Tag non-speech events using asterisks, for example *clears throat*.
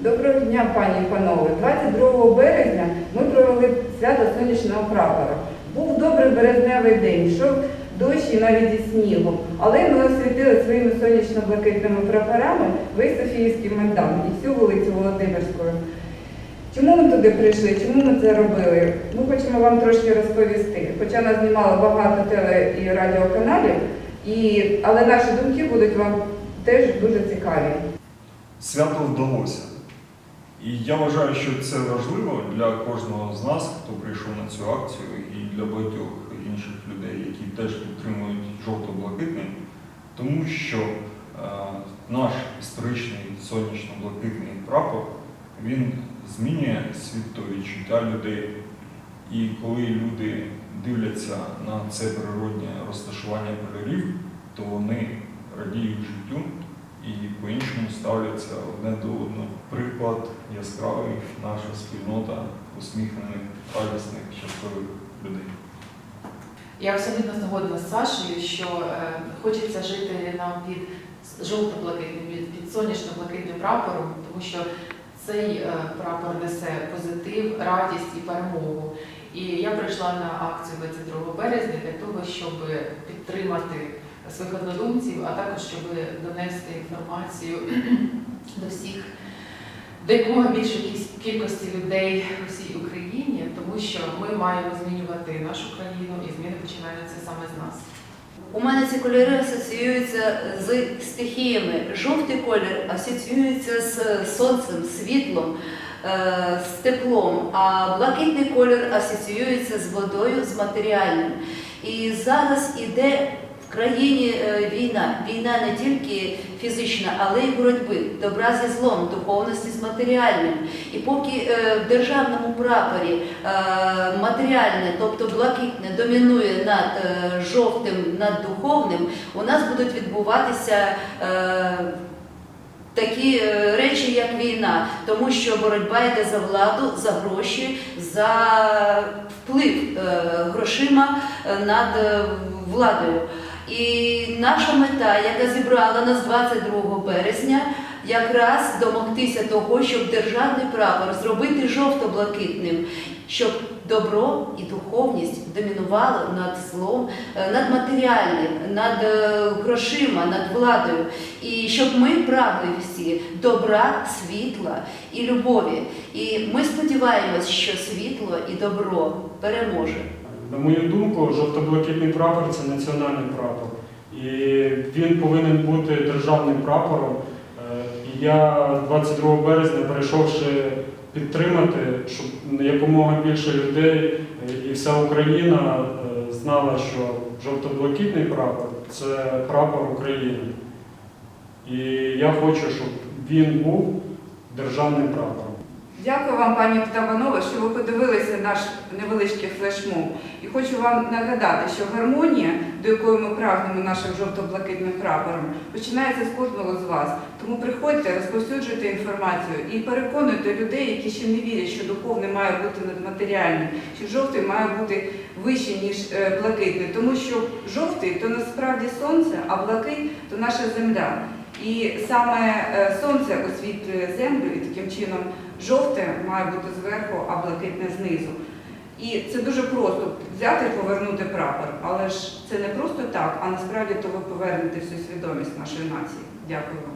Доброго дня, пані і панове. 22 березня ми провели свято сонячного прапора. Був добрий березневий день, йшов дощ і навіть зі снігом. Але ми освітили своїми сонячно-блакитними прапорами весь Софіївський майдан і всю вулицю Володимирську. Чому ми туди прийшли? Чому ми це робили? Ми хочемо вам трошки розповісти. Хоча нас знімало багато теле і радіоканалів, і... але наші думки будуть вам теж дуже цікаві. Свято вдалося. І я вважаю, що це важливо для кожного з нас, хто прийшов на цю акцію, і для багатьох інших людей, які теж підтримують жовто-блакитний, тому що е, наш історичний сонячно-блакитний прапор він змінює світовідчуття людей. І коли люди дивляться на це природне розташування кольорів, то вони радіють життю і по-іншому ставляться одне до одного. Приклад яскравий наша спільнота усміхнених, радісних, щасливих людей. Я абсолютно згодна з Сашею, що е, хочеться жити нам під жовто-блакитним, під, сонячно-блакитним прапором, тому що цей е, прапор несе позитив, радість і перемогу. І я прийшла на акцію 22 березня для того, щоб підтримати своїх однодумців, а також щоб донести інформацію *clears throat* до всіх, до якомога більшої кількості людей у всій Україні, тому що ми маємо змінювати нашу країну, і зміни починаються саме з нас. У мене ці кольори асоціюються з стихіями. Жовтий колір асоціюється з сонцем, світлом, е, з теплом, а блакитний колір асоціюється з водою, з матеріальним. І зараз іде країні е, війна. Війна не тільки фізична, але й боротьби, добра зі злом, духовності з матеріальним. І поки е, в державному прапорі е, матеріальне, тобто блакитне, домінує над жовтим, над духовним, у нас будуть відбуватися. Такі речі, як війна, тому що боротьба йде за владу, за гроші, за вплив грошима над владою. І наша мета, яка зібрала нас 22 березня, якраз домогтися того, щоб державний прапор зробити жовто-блакитним, щоб добро і духовність домінували над злом, е, над матеріальним, над е, грошима, над владою. І щоб ми прагли всі добра, світла і любові. І ми сподіваємось, що світло і добро переможе. На мою думку, жовто-блакитний прапор це національний прапор. І він повинен бути державним прапором. Е, І я 22 березня, прийшовши підтримати, щоб якомога більше людей е, і вся Україна е, знала, що жовто-блакитний прапор це прапор України. І я хочу, щоб він був державним прапором. Дякую вам, пані Птаванова, що ви подивилися наш невеличкий флешмоб. І хочу вам нагадати, що гармонія, до якої ми прагнемо нашим жовто-блакитним прапором, починається з кожного з вас. Тому приходьте, розповсюджуйте інформацію і переконуйте людей, які ще не вірять, що духовне має бути над матеріальним, що жовтий має бути вище, ніж е, блакитний. Тому що жовтий то насправді сонце, а блакит то наша земля. І саме е, сонце освітлює землю, і таким чином жовте має бути зверху, а блакитне знизу. І це дуже просто взяти і повернути прапор. Але ж це не просто так, а насправді то ви повернете всю свідомість нашої нації. Дякую вам.